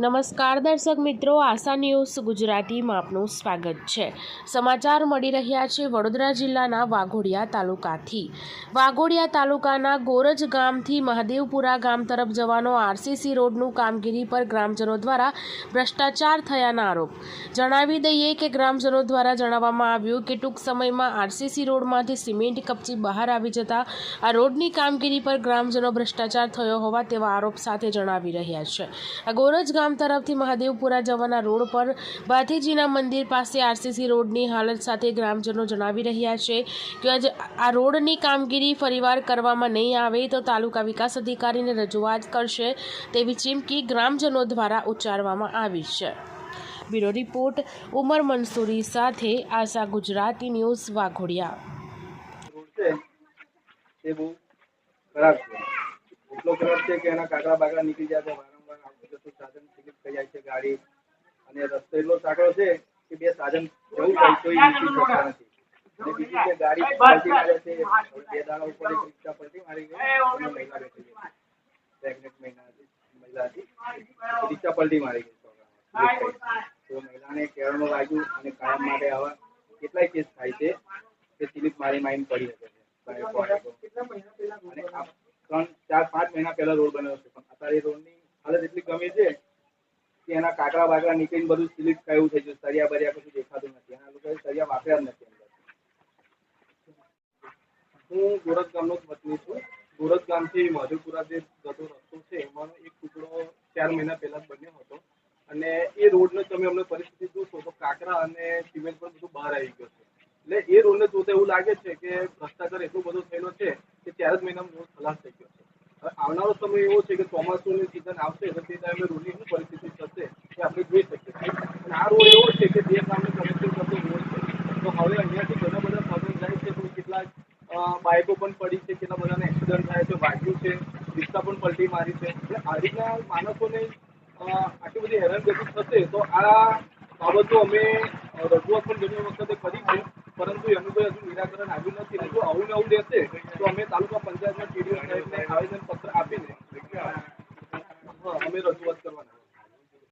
નમસ્કાર દર્શક મિત્રો, આશા ન્યૂઝ ગુજરાતીમાં આપનું સ્વાગત છે. સમાચાર મળી રહ્યા છે વડોદરા જિલ્લાના વાઘોડિયા તાલુકાથી. વાઘોડિયા તાલુકાના ગોરજ ગામથી મહાદેવપુરા ગામ તરફ જવાનો આરસીસી રોડનું કામગીરી પર ગ્રામજનો દ્વારા ભ્રષ્ટાચાર થયાના આરોપ. જણાવી દઈએ કે ગ્રામજનો દ્વારા જણાવવામાં આવ્યું કે ટૂંક સમયમાં આરસીસી રોડમાંથી સિમેન્ટ કપચી બહાર આવી જતા આ રોડની કામગીરી પર ગ્રામજનો ભ્રષ્ટાચાર થયો હોવા તેવા આરોપ સાથે જણાવી રહ્યા છે. આ ગોરજ ગામ તરફથી મહાદેવપુરા જવાના રોડ પર ભાથીજીના મંદિર પાસે આરસીસી રોડની હાલત સાથે ગ્રામજનો જણાવી રહ્યા છે કે આજે આ રોડની કામગીરી ફરીવાર કરવામાં નહીં આવે તો તાલુકા વિકાસ અધિકારીને રજૂઆત કરશે તેવી ચીમકી ગ્રામજનો દ્વારા ઉચ્ચારવામાં આવી છે. બ્યુરો રિપોર્ટ, ઉમર મંસૂરી સાથે આશા ગુજરાતી ન્યૂઝ વાઘોડિયા. ખરાબ છે. એટલો ખરાબ છે કે એના કાગડા બાગડા નીકળી જાય છે વારંવાર આવતું જતું સાધન સ્લીપ થઈ જાય છે ગાડી. અને રસ્તો એટલો સાંકડો છે કે બે સાધન જવું હોય તો નીકળી શકતા નથી. અને બીજું કે ગાડી પલટી મારે છે. બે દાડા ઉપર એક રિક્ષા પલટી મારી ગઈ મહિલા બેઠી ગઈ પ્રેગ્નેન્ટ મહિલા મહિલા હતી. રિક્ષા પલટી મારી ગઈ. તો મહિલાને કેળમાં લાગ્યું અને કાયમ માટે આવા કેટલાય કેસ થાય છે કે સ્લીપ મારી મારીને પડી શકે છે. અને ત્રણ ચાર પાંચ મહિના પહેલા રોડ બન્યો છે. પણ અત્યારે રોડ રોડની હાલત એટલી ગમે છે કે એના કાકડા બાકડા નીકળીને બધું સ્લીપ કયું થઈ ગયું સરિયા બરિયા કશું દેખાતું નથી. એના લોકો સરિયા વાપર્યા જ નથી હું ગોરજ ગામનો જ વતની છું. ગોરજ ગામથી મધુપુરા જે જતો રસ્તો છે, એમાં એક ટુકડો ચાર મહિના પહેલા જ બન્યો હતો. અને એ રોડને તમે અમને પરિસ્થિતિ જોશો તો કાંકરા અને સિમેન્ટ પણ બધું બહાર આવી ગયું છે. એટલે એ રોડને જોતા એવું લાગે છે કે ભ્રષ્ટાચાર એટલો બધો થયેલો છે કે ચાર જ મહિનામાં રોડ ખલાસ થઈ ગયો. આવનારો સમય એવો છે કે ચોમાસુની સિઝન આવશે, તો તે ટાઈમે રોડની શું પરિસ્થિતિ થશે, એ આપણે જોઈ શકીએ. અને આ રોડ એવો છે કે બે ગામને કનેક્શન કરતો રોડ છે. તો હવે અહીંયાથી ઘણા બધા સાધન જાય છે, તો કેટલાક બાઇકો પણ પડી છે, કેટલા બધાને એક્સિડન્ટ થાય છે, વાગ્યું છે, રિક્ષા પણ પલટી મારી છે. એટલે આ રીતના માણસોને આટલી બધી હેરાનગતિ થશે, તો આ બાબતો અમે રજૂઆત પણ ઘણી વખતે કરી છે, પરંતુ એનું કોઈ હજુ નિરાકરણ આવ્યું નથી. જો આવું ને આવું રહેશે, તો અમે તાલુકા પંચાયતના ટીડીઓ સાહેબને આવેદન આપીને. અમે રજૂઆત કરવાના.